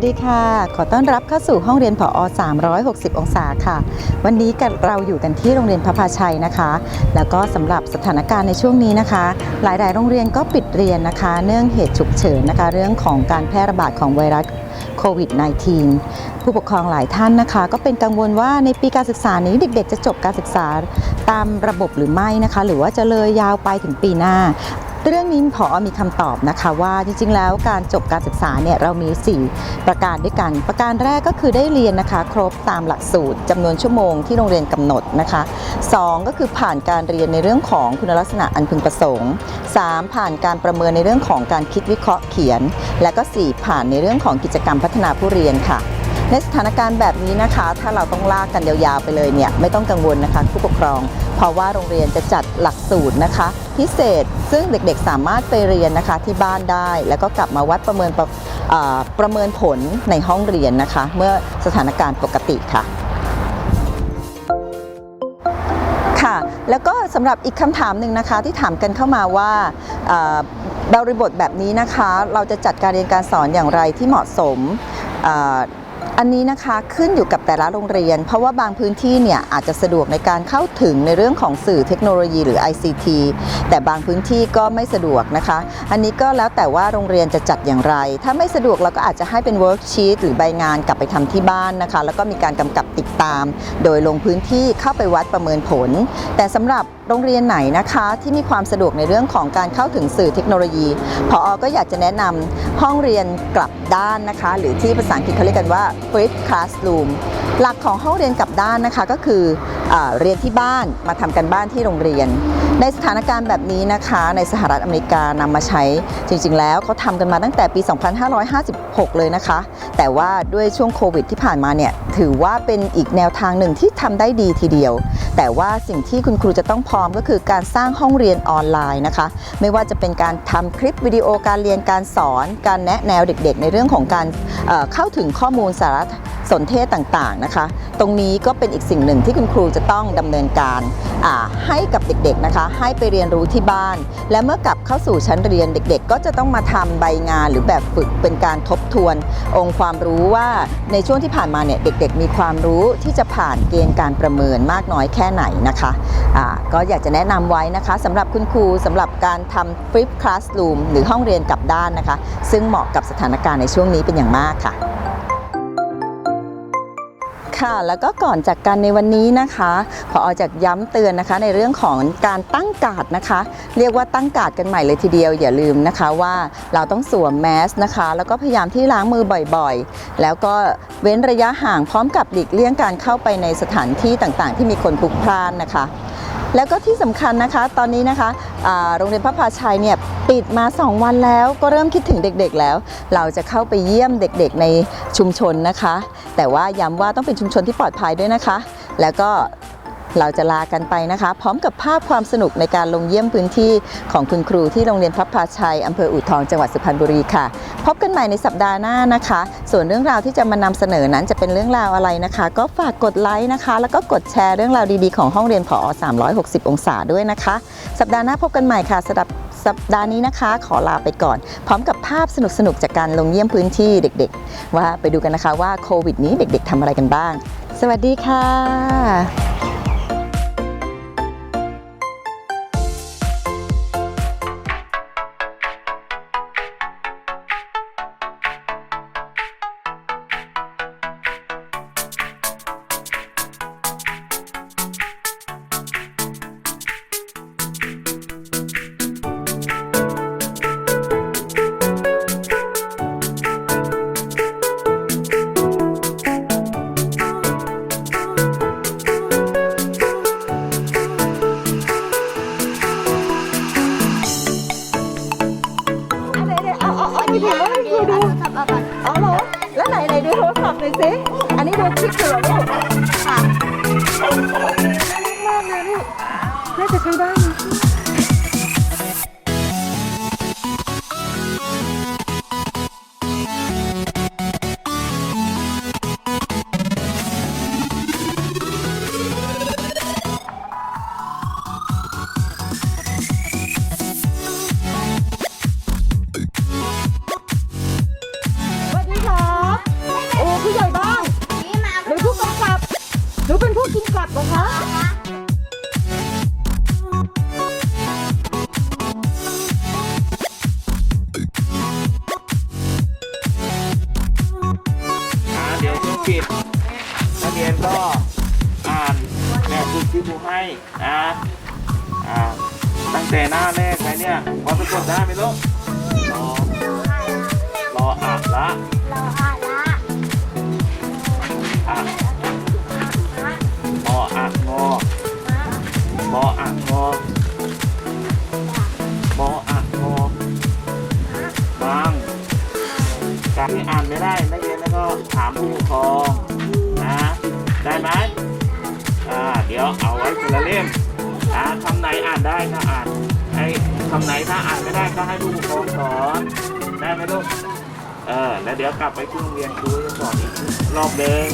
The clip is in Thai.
วัสดีค่ะ ขอต้อนรับเข้าสู่ห้องเรียนผอ 360 องศาค่ะ วันนี้กันเราอยู่กันที่โรงเรียนพระพาชัยนะคะ แล้วก็สำหรับสถานการณ์ในช่วงนี้นะคะ หลาย ๆ โรงเรียนก็ปิดเรียนนะคะ เนื่องเหตุฉุกเฉินนะคะ เรื่องของการแพร่ระบาดของไวรัสโควิด -19 ผู้ปกครองหลายท่านนะคะ ก็เป็นกังวลว่าในปีการศึกษานี้เด็ก ๆ จะจบการศึกษาตามระบบหรือไม่นะคะ หรือว่าจะเลยยาวไปถึงปีหน้า เรื่องนี้พอมีคำตอบนะคะว่าจริงๆ แล้วการจบการศึกษาเนี่ยเรามี 4 ประการด้วยกัน ประการแรกก็คือได้เรียนนะคะ ครบตามหลักสูตรจำนวนชั่วโมงที่โรงเรียนกำหนดนะคะ 2 ก็คือผ่านการเรียนในเรื่องของคุณลักษณะอันพึงประสงค์ 3 ผ่านการประเมินในเรื่องของการคิดวิเคราะห์เขียน และก็ 4 ผ่านในเรื่องของกิจกรรมพัฒนาผู้เรียนค่ะในสถานการณ์แบบนี้นะคะ ถ้าเราต้องลากกันยาวๆไปเลยเนี่ยไม่ต้องกังวลนะคะผู้ปกครอง เพราะว่าโรงเรียนจะจัดหลักสูตรนะคะ พิเศษซึ่งเด็กๆสามารถไปเรียนนะคะที่บ้านได้ แล้วก็กลับมาวัดประเมินประเอ่อประเมินผลในห้องเรียนนะคะ เมื่อสถานการณ์ปกติค่ะค่ะ แล้วก็สำหรับอีกคำถามหนึ่งนะคะที่ถามกันเข้ามาว่าบริบทแบบนี้นะคะ เราจะจัดการเรียนการสอนอย่างไรที่เหมาะสม อันนี้นะคะขึ้นอยู่กับแต่ละโรงเรียน เพราะว่าบางพื้นที่เนี่ยอาจจะสะดวกในการเข้าถึงในเรื่องของสื่อเทคโนโลยีหรือ ICT แต่บางพื้นที่ก็ไม่สะดวกนะคะ อันนี้ก็แล้วแต่ว่าโรงเรียนจะจัดอย่างไร ถ้าไม่สะดวกเราก็อาจจะให้เป็นเวิร์กชีตหรือใบงานกลับไปทำที่บ้านนะคะ แล้วก็มีการกำกับติดตาม โดยลงพื้นที่เข้าไปวัดประเมินผล แต่สำหรับโรงเรียนไหนนะคะที่มีความสะดวกในเรื่องของการเข้าถึงสื่อเทคโนโลยีพอก็อยากจะแนะนำห้องเรียนกลับด้านนะคะ หรือที่ภาษาอังกฤษเขาเรียกกันว่า flip classroom หลักของห้องเรียนกลับด้านนะคะก็คืออเรียนที่บ้านมาทำกันบ้านที่โรงเรียน ในสถานการณ์แบบนี้นะคะ ในสหรัฐอเมริกานำมาใช้จริงๆ แล้วเขาทำกันมาตั้งแต่ปี 2556 เลยนะคะ แต่ว่าด้วยช่วงโควิดที่ผ่านมาเนี่ยถือว่าเป็นอีกแนวทางหนึ่งที่ทำได้ดีทีเดียว แต่ว่าสิ่งที่คุณครูจะต้องพร้อมก็คือการสร้างห้องเรียนออนไลน์นะคะ ไม่ว่าจะเป็นการทำคลิปวิดีโอการเรียนการสอน การแนะแนวเด็กๆ ในเรื่องของการเเข้าถึงข้อมูลสารสนเทศต่างๆนะคะ ตรงนี้ก็เป็นอีกสิ่งหนึ่งที่คุณครูจะต้องดำเนินการให้กับเด็กๆนะคะให้ไปเรียนรู้ที่บ้าน และเมื่อกลับเข้าสู่ชั้นเรียนเด็กๆ ก็จะต้องมาทำใบงานหรือแบบฝึกเป็นการทบทวน องค์ความรู้ว่าในช่วงที่ผ่านมาเนี่ยเด็กๆ มีความรู้ที่จะผ่านเกณฑ์การประเมินมากน้อยแค่ไหนนะคะอ่าก็อยากจะแนะนำไว้นะคะสำหรับคุณครูสำหรับการทำ Flip Classroom หรือห้องเรียนกลับด้านนะคะ ซึ่งเหมาะกับสถานการณ์ในช่วงนี้เป็นอย่างมากค่ะ ค่ะ แล้วก็ก่อนจากกันในวันนี้นะคะพออจากย้ำเตือนนะคะ ในเรื่องของการตั้งกาดนะคะ เรียกว่าตั้งกาดกันใหม่เลยทีเดียวอย่าลืมนะคะว่าเราต้องสวมแมสนะคะ แล้วก็พยายามที่ล้างมือบ่อยๆ แล้วก็เว้นระยะห่างพร้อมกับหลีกเลี่ยงการเข้าไปในสถานที่ต่างๆ ที่มีคนพลุกพล่านนะคะ แล้วก็ที่สำคัญนะคะตอนนี้นะคะโรงเรียนพระพาชัยเนี่ยปิดมา 2 วันแล้วก็เริ่มคิดถึงเด็กๆแล้ว เราจะเข้าไปเยี่ยมเด็กๆในชุมชนนะคะ แต่ว่าย้ำว่าต้องเป็นชุมชนที่ปลอดภัยด้วยนะคะ แล้วก็ เราจะลากันไปนะคะ พร้อมกับภาพความสนุกในการลงเยี่ยมพื้นที่ของคุณครูที่โรงเรียนพระพาชัยอำเภออู่ทองจังหวัดสุพรรณบุรีค่ะ พบกันใหม่ในสัปดาห์หน้านะคะ ส่วนเรื่องราวที่จะมานำเสนอนั้นจะเป็นเรื่องราวอะไรนะคะ ก็ฝากกดไลค์นะคะ แล้วก็กดแชร์เรื่องราวดีๆของห้องเรียนผอ 360 องศาด้วยนะคะ สัปดาห์หน้าพบกันใหม่ค่ะสำหรับสัปดาห์นี้นะคะ ขอลาไปก่อน พร้อมกับภาพสนุกๆจากการลงเยี่ยมพื้นที่เด็ก ๆ ว่าไปดูกันนะคะว่าโควิดนี้เด็ก ๆทำอะไรกันบ้าง สวัสดีค่ะ ถือ้โหดูดูเอาก่อนเหรอ แล้วไหนไหนดูโทรศัพท์หน่อยสิ อันนี้ดูคลิกเหรอลูกค่ะมากเลยลูกน่าจะใช้ได้ กลับนะคะอ่าเดี๋ยวคุณปิดนักเรียนก็อ่านแบบฝึกที่ครูให้นะอ่าตั้งแต่หน้าแรกเลยเนี่ยพอสะกดได้ไหมลูกรอรออะ ผู้ปกครองนะได้ไหมอ่าเดี๋ยวเอาไว้คนละเล่มนะคำไหนอ่านได้ก็อ่านให้คำไหนถ้าอ่านไม่ได้ก็ให้ผู้ปกครองสอนได้ไหมลูกเออแล้วเดี๋ยวกลับไปที่โรงเรียนครูจะสอนอีกรอบเดิม